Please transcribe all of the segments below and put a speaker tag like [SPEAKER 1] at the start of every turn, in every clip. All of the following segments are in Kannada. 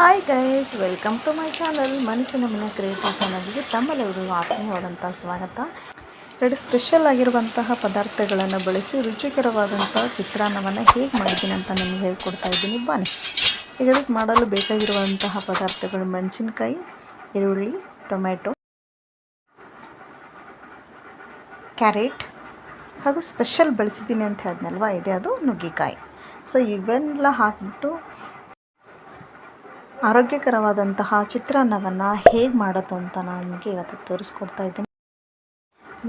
[SPEAKER 1] Hi guys welcome to my channel ಮನಸ್ಸಿನ ಮನೆ ಕ್ರಿಯೇಟಿವ್ ಚಾನಲ್ಗೆ ತಮ್ಮೆಲ್ಲರಿಗೂ ಆತ್ಮೀಯವಾದಂಥ ಸ್ವಾಗತ. ಎರಡು ಸ್ಪೆಷಲ್ ಆಗಿರುವಂತಹ ಪದಾರ್ಥಗಳನ್ನು ಬಳಸಿ ರುಚಿಕರವಾದಂಥ ಚಿತ್ರಾನ್ನವನ್ನು ಹೇಗೆ ಮಾಡಿದ್ದೀನಿ ಅಂತ ನಿಮ್ಗೆ ಹೇಳ್ಕೊಡ್ತಾ ಇದ್ದೀನಿ. ಬನ್ನಿ. ಈಗ ಅದಕ್ಕೆ ಮಾಡಲು ಬೇಕಾಗಿರುವಂತಹ ಪದಾರ್ಥಗಳು ಮೆಣಸಿನ್ಕಾಯಿ, ಈರುಳ್ಳಿ ಟೊಮೆಟೊ ಕ್ಯಾರೆಟ್ ಹಾಗೂ ಸ್ಪೆಷಲ್ ಬಳಸಿದ್ದೀನಿ ಅಂತ ಹೇಳಿದ್ನಲ್ವ? ಇದೆ ಅದು ನುಗ್ಗೆಕಾಯಿ. ಸೊ ಇವೆಲ್ಲ ಹಾಕಿಬಿಟ್ಟು ಆರೋಗ್ಯಕರವಾದಂತಹ ಚಿತ್ರಾನ್ನವನ್ನು ಹೇಗೆ ಮಾಡೋದು ಅಂತ ನಾನು ನಿಮಗೆ ಇವತ್ತು ತೋರಿಸ್ಕೊಡ್ತಾ ಇದ್ದೀನಿ.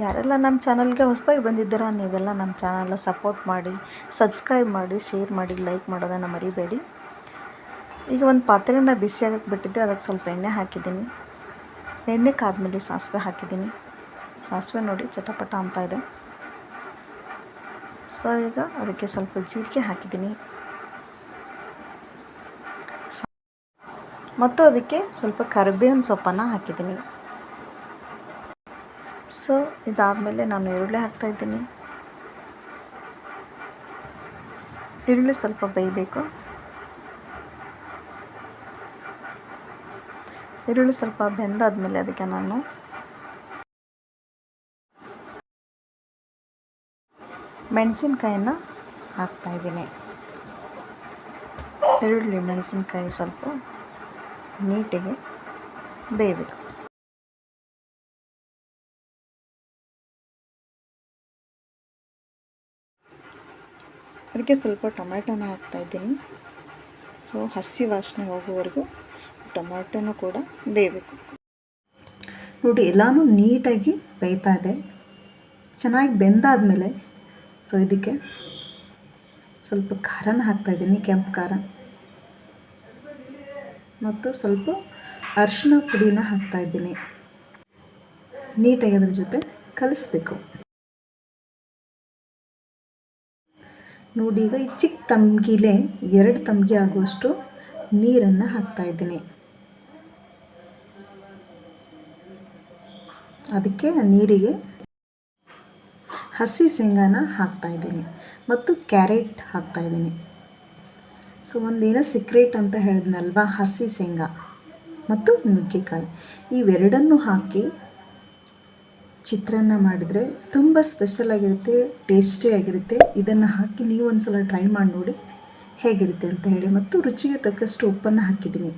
[SPEAKER 1] ಯಾರೆಲ್ಲ ನಮ್ಮ ಚಾನಲ್ಗೆ ಹೊಸದಾಗಿ ಬಂದಿದ್ದೀರಾ, ನೀವೆಲ್ಲ ನಮ್ಮ ಚಾನಲ್ನ ಸಪೋರ್ಟ್ ಮಾಡಿ ಸಬ್ಸ್ಕ್ರೈಬ್ ಮಾಡಿ ಶೇರ್ ಮಾಡಿ ಲೈಕ್ ಮಾಡೋದನ್ನು ಮರಿಬೇಡಿ. ಈಗ ಒಂದು ಪಾತ್ರೆನ ಬಿಸಿಯಾಗಕ್ಕೆ ಬಿಟ್ಟಿದ್ದೆ, ಅದಕ್ಕೆ ಸ್ವಲ್ಪ ಎಣ್ಣೆ ಹಾಕಿದ್ದೀನಿ. ಎಣ್ಣೆ ಕಾದ್ಮೇಲೆ ಸಾಸಿವೆ ಹಾಕಿದ್ದೀನಿ. ಸಾಸಿವೆ ನೋಡಿ ಚಟಪಟ ಅಂತ ಇದೆ. ಸೊ ಈಗ ಅದಕ್ಕೆ ಸ್ವಲ್ಪ ಜೀರಿಗೆ ಹಾಕಿದ್ದೀನಿ. ಮತ್ತು ಅದಕ್ಕೆ ಸ್ವಲ್ಪ ಕರಿಬೇವಿನ ಸೊಪ್ಪನ್ನು ಹಾಕಿದ್ದೀನಿ. ಸೊ ಇದಾದಮೇಲೆ ನಾನು ಈರುಳ್ಳಿ ಹಾಕ್ತಾಯಿದ್ದೀನಿ ಈರುಳ್ಳಿ ಸ್ವಲ್ಪ ಬೇಯಬೇಕು. ಈರುಳ್ಳಿ ಸ್ವಲ್ಪ ಬೆಂದಾದಮೇಲೆ ಅದಕ್ಕೆ ನಾನು ಮೆಣಸಿನ್ಕಾಯನ್ನು ಹಾಕ್ತಾಯಿದ್ದೀನಿ ಈರುಳ್ಳಿ, ಮೆಣಸಿನ್ಕಾಯಿ ಸ್ವಲ್ಪ ನೀಟಿಗೆ ಬೇಯಬೇಕು. ಅದಕ್ಕೆ ಸ್ವಲ್ಪ ಟೊಮೆಟೋನೇ ಹಾಕ್ತಾ ಇದ್ದೀನಿ. ಸೊ, ಹಸಿ ವಾಸನೆ ಹೋಗುವವರೆಗೂ ಟೊಮ್ಯಾಟೊನೂ ಕೂಡ ಬೇಯಬೇಕು. ನೋಡಿ, ಎಲ್ಲನೂ ನೀಟಾಗಿ ಬೇಯ್ತಾ ಇದೆ. ಚೆನ್ನಾಗಿ ಬೆಂದಾದಮೇಲೆ, ಸೊ, ಇದಕ್ಕೆ ಸ್ವಲ್ಪ ಖಾರನ ಹಾಕ್ತಾಯಿದ್ದೀನಿ ಕೆಂಪು ಖಾರ. ಮತ್ತು ಸ್ವಲ್ಪ ಅರಿಶಿನ ಪುಡಿನ ಹಾಕ್ತಾಯಿದ್ದೀನಿ ನೀಟಾಗಿ ಅದ್ರ ಜೊತೆ ಕಲಿಸ್ಬೇಕು. ನೋಡಿ, ಈಗ ಈ ಚಿಕ್ಕ ತಂಬಿಲೆ ಎರಡು ತಂಬಿಗೆ ಆಗುವಷ್ಟು ನೀರನ್ನು ಹಾಕ್ತಾಯಿದ್ದೀನಿ ಅದಕ್ಕೆ ನೀರಿಗೆ ಹಸಿ ಶೇಂಗಾನ ಹಾಕ್ತಾಯಿದ್ದೀನಿ ಮತ್ತು ಕ್ಯಾರೆಟ್ ಹಾಕ್ತಾಯಿದ್ದೀನಿ ಸೊ ಒಂದೇನೋ ಸೀಕ್ರೆಟ್ ಅಂತ ಹೇಳಿದ್ನಲ್ವ? ಹಸಿ ಶೇಂಗಾ ಮತ್ತು ನುಗ್ಗೆಕಾಯಿ. ಇವೆರಡನ್ನು ಹಾಕಿ ಚಿತ್ರಾನ್ನ ಮಾಡಿದರೆ ತುಂಬ ಸ್ಪೆಷಲ್ ಆಗಿರುತ್ತೆ ಟೇಸ್ಟಿಯಾಗಿರುತ್ತೆ ಇದನ್ನು ಹಾಕಿ ನೀವು ಒಂದು ಸಲ ಟ್ರೈ ಮಾಡಿ ನೋಡಿ ಹೇಗಿರುತ್ತೆ ಅಂತ ಹೇಳಿ ಮತ್ತು ರುಚಿಗೆ ತಕ್ಕಷ್ಟು ಉಪ್ಪನ್ನು ಹಾಕಿದ್ದೀನಿ.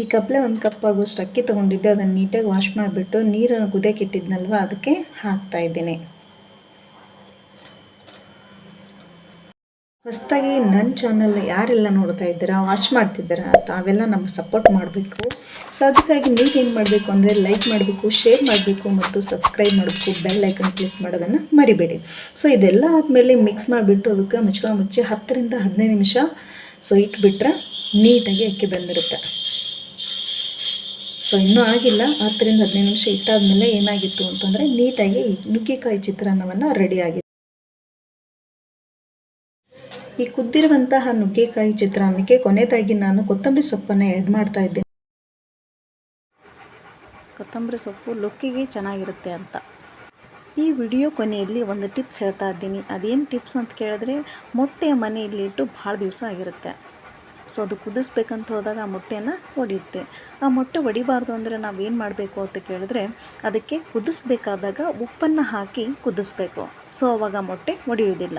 [SPEAKER 1] ಈ ಕಪ್ಲೆ ಒಂದು ಕಪ್ ಆಗುವಷ್ಟು ಅಕ್ಕಿ ತೊಗೊಂಡಿದ್ದೆ, ಅದನ್ನು ನೀಟಾಗಿ ವಾಶ್ ಮಾಡಿಬಿಟ್ಟು ನೀರನ್ನು ಕುದಿಯಕ್ಕೆ ಇಟ್ಟಿದ್ನಲ್ವ, ಅದಕ್ಕೆ ಹಾಕ್ತಾಯಿದ್ದೀನಿ ಹೊಸದಾಗಿ ನನ್ನ ಚಾನಲ್ ಯಾರೆಲ್ಲ ನೋಡ್ತಾ ಇದ್ದೀರಾ ವಾಚ್ ಮಾಡ್ತಿದ್ದೀರಾ ತಾವೆಲ್ಲ ನಮ್ಮ ಸಪೋರ್ಟ್ ಮಾಡಬೇಕು. ಸೊ ಅದಕ್ಕಾಗಿ ಏನು ಮಾಡಬೇಕು ಅಂದರೆ ಲೈಕ್ ಮಾಡಬೇಕು ಶೇರ್ ಮಾಡಬೇಕು ಮತ್ತು ಸಬ್ಸ್ಕ್ರೈಬ್ ಮಾಡಬೇಕು. ಬೆಲ್ ಐಕನ್ ಕ್ಲಿಕ್ ಮಾಡೋದನ್ನು ಮರಿಬೇಡಿ. ಸೊ ಇದೆಲ್ಲ ಆದಮೇಲೆ ಮಿಕ್ಸ್ ಮಾಡಿಬಿಟ್ಟು ಅದಕ್ಕೆ ಮುಚ್ಚುವ ಮುಚ್ಚಿ ಹತ್ತರಿಂದ ಹದಿನೈದು ನಿಮಿಷ ಸೊ ಇಟ್ಬಿಟ್ರೆ ನೀಟಾಗಿ ಅಕ್ಕಿ ಬಂದಿರುತ್ತೆ. ಸೊ ಇನ್ನೂ ಆಗಿಲ್ಲ. ಹತ್ತರಿಂದ ಹದಿನೈದು ನಿಮಿಷ ಇಟ್ಟಾದಮೇಲೆ ಏನಾಗಿತ್ತು ಅಂತಂದರೆ ನೀಟಾಗಿ ನುಗ್ಗೆಕಾಯಿ ಚಿತ್ರಾನ್ನವನ್ನು ರೆಡಿ ಆಗಿದೆ ಈ ಕುದ್ದಿರುವಂತಹ ನುಗ್ಗೆಕಾಯಿ ಚಿತ್ರಾನ್ನಕ್ಕೆ ಕೊನೆಯದಾಗಿ ನಾನು ಕೊತ್ತಂಬರಿ ಸೊಪ್ಪನ್ನು ಆ್ಯಡ್ ಮಾಡ್ತಾ ಇದ್ದೇನೆ. ಕೊತ್ತಂಬರಿ ಸೊಪ್ಪು ಲುಕ್ಕಿಗೆ ಚೆನ್ನಾಗಿರುತ್ತೆ ಅಂತ. ಈ ವಿಡಿಯೋ ಕೊನೆಯಲ್ಲಿ ಒಂದು ಟಿಪ್ಸ್ ಹೇಳ್ತಾ ಇದ್ದೀನಿ. ಅದೇನು ಟಿಪ್ಸ್ ಅಂತ ಕೇಳಿದ್ರೆ ಮನೆಯಲ್ಲಿ ಇಟ್ಟು ಭಾಳ ದಿವಸ ಆಗಿರುತ್ತೆ. ಸೊ ಅದು ಕುದಿಸ್ಬೇಕಂತ ಹೋದಾಗ ಆ ಮೊಟ್ಟೆಯನ್ನು ಒಡೆಯುತ್ತೆ. ಆ ಮೊಟ್ಟೆ ಒಡಿಬಾರ್ದು ಅಂದರೆ ನಾವೇನು ಮಾಡಬೇಕು ಅಂತ ಕೇಳಿದ್ರೆ ಅದಕ್ಕೆ ಕುದಿಸ್ಬೇಕಾದಾಗ ಉಪ್ಪನ್ನು ಹಾಕಿ ಕುದಿಸ್ಬೇಕು. ಸೊ ಅವಾಗ ಮೊಟ್ಟೆ ಒಡೆಯೋದಿಲ್ಲ